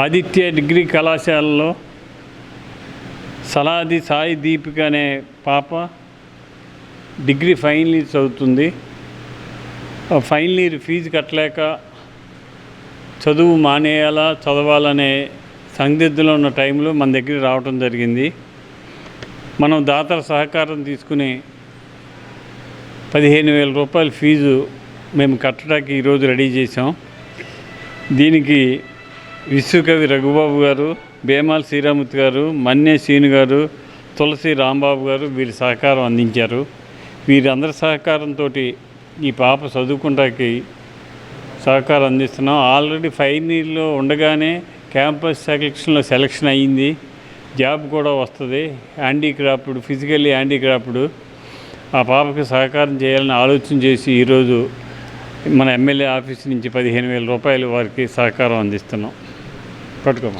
Aditya degree కళాశాలలో సలాది సాయి దీపిక అనే పాప డిగ్రీ ఫైనల్ ఇయర్ చదువుతుంది. ఆ ఫైనల్ ఇయర్ ఫీజు కట్టలేక చదువు మానేయాలా చదవాలనే సందిగ్ధంలో ఉన్న టైంలో మన దగ్గర రావటం జరిగింది. మనం దాతల సహకారం తీసుకుని పదిహేను వేల రూపాయల ఫీజు మేము కట్టడానికి ఈరోజు రెడీ చేసాం దీనికి విశ్వకవి రఘుబాబు గారు బేమాల్ శ్రీరామూర్తి గారు మన్నే సీను గారు తులసి రాంబాబు గారు వీరి సహకారం అందించారు. వీరందరి సహకారంతో ఈ పాప చదువుకుంటాకి సహకారం అందిస్తున్నాం. ఆల్రెడీ ఫైనల్ ఇయర్లో ఉండగానే క్యాంపస్ సెలక్షన్లో సెలక్షన్ అయ్యింది. జాబ్ కూడా వస్తుంది. హ్యాండీక్రాఫ్ట్ ఫిజికల్లీ హ్యాండీక్రాఫ్ట్ ఆ పాపకి సహకారం చేయాలని ఆలోచన చేసి ఈరోజు మన ఎమ్మెల్యే ఆఫీస్ నుంచి పదిహేను వేల రూపాయలు వారికి సహకారం అందిస్తున్నాం. పట్టుకోమా